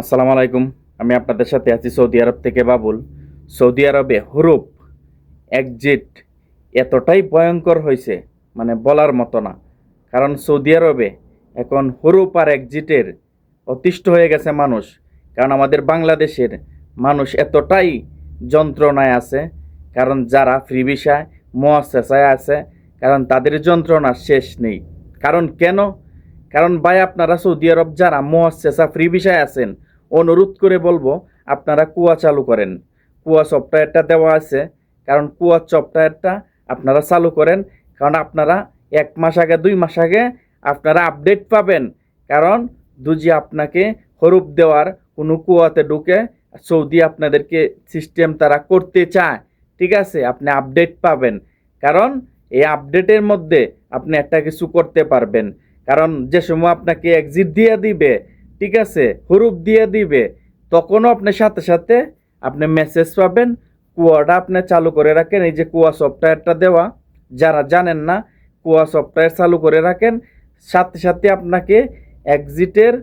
আসসালামু আলাইকুম। আমি আপনাদের সাথে আছি সৌদি আরব থেকে বাবুল। সৌদি আরবে হরুপ, একজিট এতটাই ভয়ঙ্কর হয়েছে মানে বলার মতো না। কারণ সৌদি আরবে এখন হরুপ আর একজিটের অতিষ্ঠ হয়ে গেছে মানুষ। কারণ আমাদের বাংলাদেশের মানুষ এতটাই যন্ত্রণায় আছে। কারণ যারা ফ্রি ভিসায় আছে, কারণ তাদের যন্ত্রণার শেষ নেই। কারণ কেন? কারণ ভাই, আপনারা সৌদি আরব যারা মহাশেষা ফ্রি ভিসায় আছেন অনুরোধ করে বলব, আপনারা কুয়া চালু করেন। কুয়া সফটওয়্যারটা দেওয়া আছে, কারণ কুয়া সফটওয়্যারটা আপনারা চালু করেন, কারণ আপনারা এক মাস আগে, দুই মাস আগে আপনারা আপডেট পাবেন। কারণ দুজি আপনাকে হরুপ দেওয়ার কোনো কুয়াতে ঢুকে সৌদি আপনাদেরকে সিস্টেম তারা করতে চায়। ঠিক আছে, আপনি আপডেট পাবেন। কারণ এই আপডেটের মধ্যে আপনি একটা কিছু করতে পারবেন। কারণ যে সময় আপনাকে এক্সিট দিয়ে দিবে ঠিক আছে, হরুপ দিয়ে দিবে। তখনও আপনি সাথে সাথে আপনি মেসেজ পাবেন, কুয়াটা আপনি চালু করে রাখেন, এই যে কুয়া সফটওয়্যারটা দেওয়া, যারা জানেন না, কুয়া সফটওয়্যার চালু করে রাখেন, সাথে সাথে আপনাকে এক্সিটের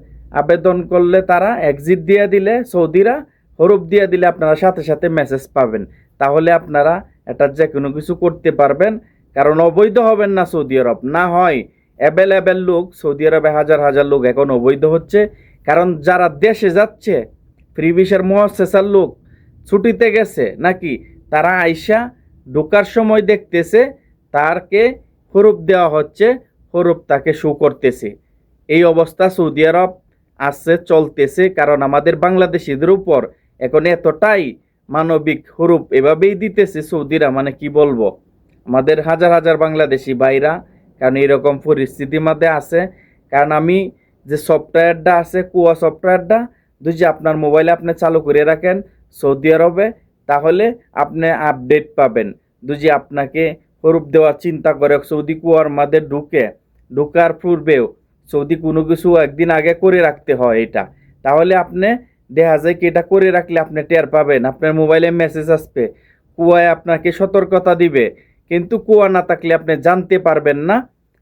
আবেদন করলে তারা এক্সিট দিয়ে দিলে, সৌদিরা হরুপ দিয়ে দিলে আপনারা সাথে সাথে মেসেজ পাবেন। তাহলে আপনারা এটা যে কোনো কিছু করতে পারবেন, কারণ অবৈধ হবেন না সৌদি আরব। না হয় অ্যাভেলেবেল লোক, সৌদি আরবে হাজার হাজার লোক এখন অবৈধ হচ্ছে কারণ যারা দেশে যাচ্ছে, ফ্রি ভিসার মহাশেষার লোক, ছুটিতে গেছে নাকি, তারা আইসা ঢোকার সময় দেখতেছে, তারকে হরুপ দেওয়া হচ্ছে, হরুপ তাকে শু করতেছে। এই অবস্থা সৌদি আরব আসছে চলতেছে, কারণ আমাদের বাংলাদেশিদের উপর এখন এতটাই মানবিক হরুপ এভাবেই দিতেছে সৌদিরা মানে কি বলব? আমাদের হাজার হাজার বাংলাদেশি ভাইরা, কারণ এরকম পরিস্থিতির মধ্যে আছে। কারণ আমি যে সফটওয়্যারটা আছে, কুয়া সফটওয়্যারটা যদি আপনার মোবাইলে আপনি চালু করে রাখেন সৌদি আরবে, তাহলে আপনি আপডেট পাবেন। যদি আপনাকে হরুপ দেওয়ার চিন্তা করে সৌদি কুয়ার মধ্যে ঢুকে, ঢুকার পূর্বেও সৌদি কোনো কিছু একদিন আগে করে রাখতে হয় এটা। তাহলে আপনি দেখা যায় কি এটা করে রাখলে আপনি টের পাবেন, আপনার মোবাইলে মেসেজ আসবে, কুয়ায় আপনাকে সতর্কতা দিবে। কিন্তু কুয়া না থাকলে আপনি জানতে পারবেন না,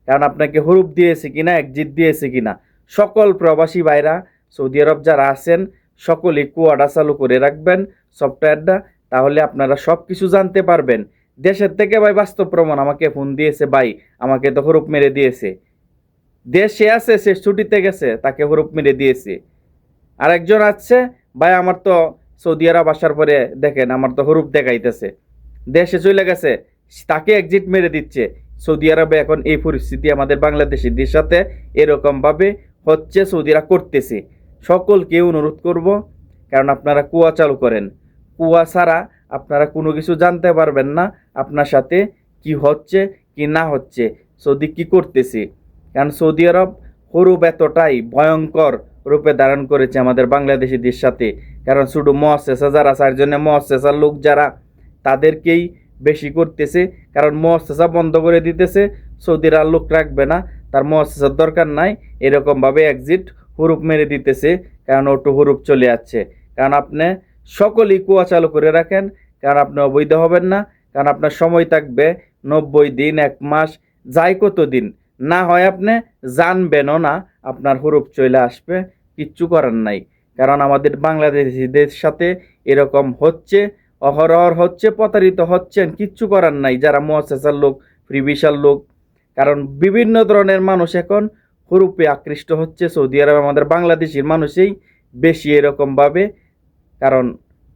কারণ আপনাকে হরুপ দিয়েছে কিনা, একজিট দিয়েছে কিনা। সকল প্রবাসী ভাইরা সৌদি আরব যারা আছেন সকলেই কুয়াটা চালু করে রাখবেন সফটওয়্যারটা, তাহলে আপনারা সব কিছু জানতে পারবেন। দেশের থেকে ভাই বাস্তব প্রমাণ আমাকে ফোন দিয়েছে ভাই, আমাকে তো হরুপ মেরে দিয়েছে। দেশে আছে, সে ছুটিতে গেছে, তাকে হরুপ মেরে দিয়েছে। আর একজন আছে, ভাই আমার তো সৌদি আরব আসার পরে দেখেন, আমার তো হরুপ দেখাইতেছে। দেশে চলে গেছে, তাকে এক্সিট মেরে দিচ্ছে। সৌদি আরবে এখন এই পরিস্থিতি আমাদের বাংলাদেশিদের সাথে এরকমভাবে হচ্ছে সৌদিরা করতেছে। সকলকে অনুরোধ করব, কারণ আপনারা কুয়া চালু করেন। কুয়া ছাড়া আপনারা কোনো কিছু জানতে পারবেন না, আপনার সাথে কি হচ্ছে, কি না হচ্ছে, সৌদি কি করতেছে। কারণ সৌদি আরব হরুপ এতটাই ভয়ঙ্কর রূপে ধারণ করেছে আমাদের বাংলাদেশিদের সাথে। কারণ শুধু মহাশেষা যারা, চারজনে মহাশেষার লোক যারা, তাদেরকেই বেশি করতেছে। কারণ মহাশেষা বন্ধ করে দিতেছে, সৌদিরা লোক রাখবে না। তার মহাশেষার দরকার নাই এরকমভাবে এক্সিট হুরুপ মেরে দিতেছে, কারণ ওটু হুরুপ চলে যাচ্ছে কারণ আপনি সকলই কুয়া চালু করে রাখেন, কারণ আপনি অবৈধ হবেন না, কারণ আপনার সময় থাকবে নব্বই দিন, এক মাস, যাই কত দিন। না হয় আপনি জানবেনও না আপনার হুরুপ চলে আসবে, কিচ্ছু করার নাই। কারণ আমাদের বাংলাদেশিদের সাথে এরকম হচ্ছে অহরহর হচ্ছে, প্রতারিত হচ্ছেন, কিচ্ছু করার নাই। যারা মহাশেষার লোক ফ্রিবিশাল লোক কারণ বিভিন্ন ধরনের মানুষ এখন হুরুপে আকৃষ্ট হচ্ছে। সৌদি আরব আমাদের বাংলাদেশের মানুষই বেশি এরকমভাবে কারণ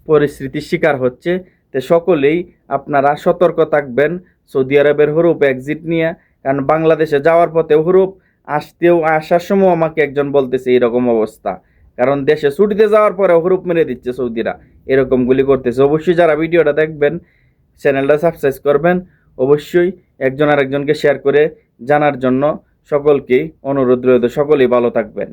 পরিস্থিতির শিকার হচ্ছে। তো সকলেই আপনারা সতর্ক থাকবেন সৌদি আরবের হরুপ এক্সিট নিয়ে। কারণ বাংলাদেশে যাওয়ার পথে হরুপ, আসতেও, আসার সময় আমাকে একজন বলতেছে এরকম অবস্থা। কারণ দেশে ছুটিতে যাওয়ার পরে হরুপ মেরে দিচ্ছে সৌদিরা। এরকমগুলি করতেছে। অবশ্যই যারা ভিডিওটা দেখবেন, চ্যানেলটা সাবস্ক্রাইব করবেন। অবশ্যই একজন আরেকজনকে শেয়ার করে জানার জন্য সকলকেই অনুরোধ রয়েছে সকলেই ভালো থাকবেন।